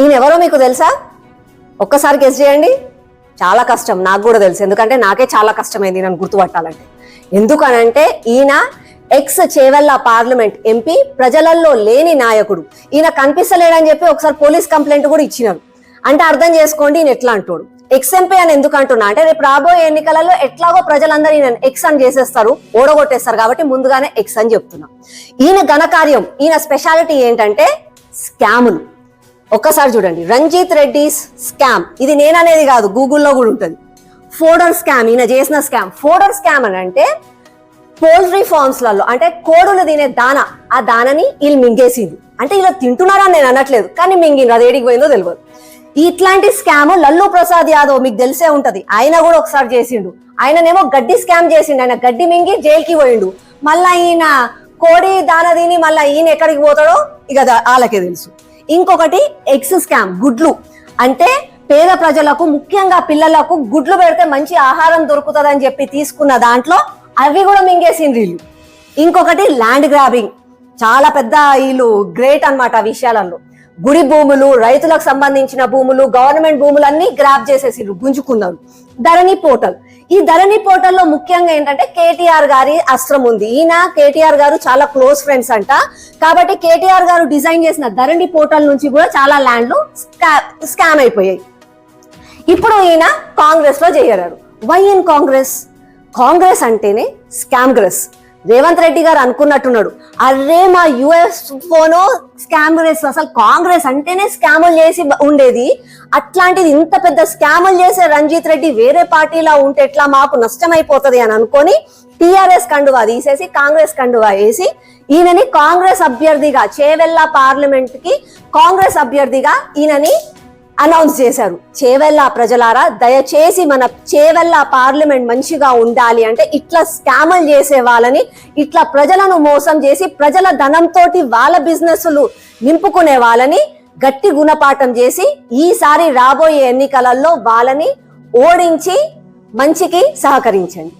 ఈయన ఎవరో మీకు తెలుసా? ఒక్కసారి గెస్ చేయండి. చాలా కష్టం నాకు కూడా తెలుసు. ఎందుకంటే నాకే చాలా కష్టమైంది నన్ను గుర్తుపట్టాలంటే. ఎందుకనంటే ఈయన ఎక్స్ చేవెళ్ళ పార్లమెంట్ ఎంపీ ప్రజలలో లేని నాయకుడు. ఈయన కనిపిస్తలేడని చెప్పి ఒకసారి పోలీస్ కంప్లైంట్ కూడా ఇచ్చినారు అంటే అర్థం చేసుకోండి ఈయన ఎట్లా అంటాడు? ఎక్స్ ఎంపీ అని ఎందుకు అంటున్నా? అంటే రేపు రాబోయే ఎన్నికలలో ఎట్లాగో ప్రజలందరూ ఈయన ఎక్స్ అని చేసేస్తారు ఓడగొట్టేస్తారు కాబట్టి ముందుగానే ఎక్స్ అని చెప్తున్నా. ఈయన ఘనకార్యం ఈయన స్పెషాలిటీ ఏంటంటే స్కాములు ఒక్కసారి చూడండి. రంజిత్ రెడ్డిస్ స్కామ్. ఇది నేననేది కాదు గూగుల్లో కూడా ఉంటుంది. ఫోడర్ స్కామ్ ఈయన చేసిన స్కామ్. ఫోడర్ స్కామ్ అని అంటే పోల్ట్రీ ఫార్మ్స్లలో అంటే కోడులు తినే దాన. ఆ దానని వీళ్ళు మింగేసింది అంటే ఇలా తింటున్నారని నేను అనట్లేదు కానీ మింగింది అది ఏడికి పోయిందో తెలియదు ఇట్లాంటి స్కామ్ లల్లు ప్రసాద్ యాదవ్ మీకు తెలిసే ఉంటది. ఆయన కూడా ఒకసారి చేసిండు. ఆయననేమో గడ్డి స్కామ్ చేసిండు. ఆయన గడ్డి మింగి జైలుకి పోయిండు. మళ్ళా ఈయన కోడి దాన తిని మళ్ళా ఈయన ఎక్కడికి పోతాడో ఇక వాళ్ళకే తెలుసు. ఇంకొకటి ఎగ్స్ స్కామ్ గుడ్లు. అంటే పేద ప్రజలకు ముఖ్యంగా పిల్లలకు గుడ్లు పెడితే మంచి ఆహారం దొరుకుతుందని చెప్పి తీసుకున్న దాంట్లో అవి కూడా మింగేసింది వీళ్ళు. ఇంకొకటి ల్యాండ్ గ్రాబింగ్ చాలా పెద్ద వీళ్ళు గ్రేట్ అన్నమాట ఆ విషయాలలో. గుడి భూములు రైతులకు సంబంధించిన భూములు గవర్నమెంట్ భూములు అన్ని గ్రాప్ చేసేసి గుంజుకున్నారు. ధరణి పోర్టల్. ఈ ధరణి పోర్టల్లో ముఖ్యంగా ఏంటంటే కేటీఆర్ గారి అస్త్రం ఉంది. ఈయన కేటీఆర్ గారు చాలా క్లోజ్ ఫ్రెండ్స్ అంట. కాబట్టి కేటీఆర్ గారు డిజైన్ చేసిన ధరణి పోర్టల్ నుంచి కూడా చాలా ల్యాండ్లు స్కామ్ అయిపోయాయి. ఇప్పుడు ఈయన కాంగ్రెస్లో చేరారు. వై ఇన్ కాంగ్రెస్ కాంగ్రెస్ అంటేనే స్కామ్గ్రెస్ రేవంత్ రెడ్డి గారు అనుకున్నట్టున్నాడు. అరే మా యుఎస్ ఫోనో స్కామ్గ్రెస్ అసలు కాంగ్రెస్ అంటేనే స్కాములు చేసి ఉండేది. అట్లాంటిది ఇంత పెద్ద స్కాములు చేసే రంజిత్ రెడ్డి వేరే పార్టీలా ఉంటే ఎట్లా మాకు నష్టమైపోతది అని అనుకొని టిఆర్ఎస్ కండువా తీసేసి కాంగ్రెస్ కండువా వేసి ఈయనని కాంగ్రెస్ అభ్యర్థిగా చేవెళ్ళ పార్లమెంట్కి కాంగ్రెస్ అభ్యర్థిగా ఈయనని అనౌన్స్ చేశారు. చేవెళ్ళ ప్రజలారా దయచేసి మన చేవెళ్ళ పార్లమెంట్ మంచిగా ఉండాలి అంటే ఇట్లా స్కాములు చేసే వాళ్ళని ఇట్లా ప్రజలను మోసం చేసి ప్రజల ధనంతో వాళ్ళ బిజినెస్లు నింపుకునే వాళ్ళని గట్టి గుణపాఠం చేసి ఈసారి రాబోయే ఎన్నికలలో వాళ్ళని ఓడించి మంచికి సహకరించండి.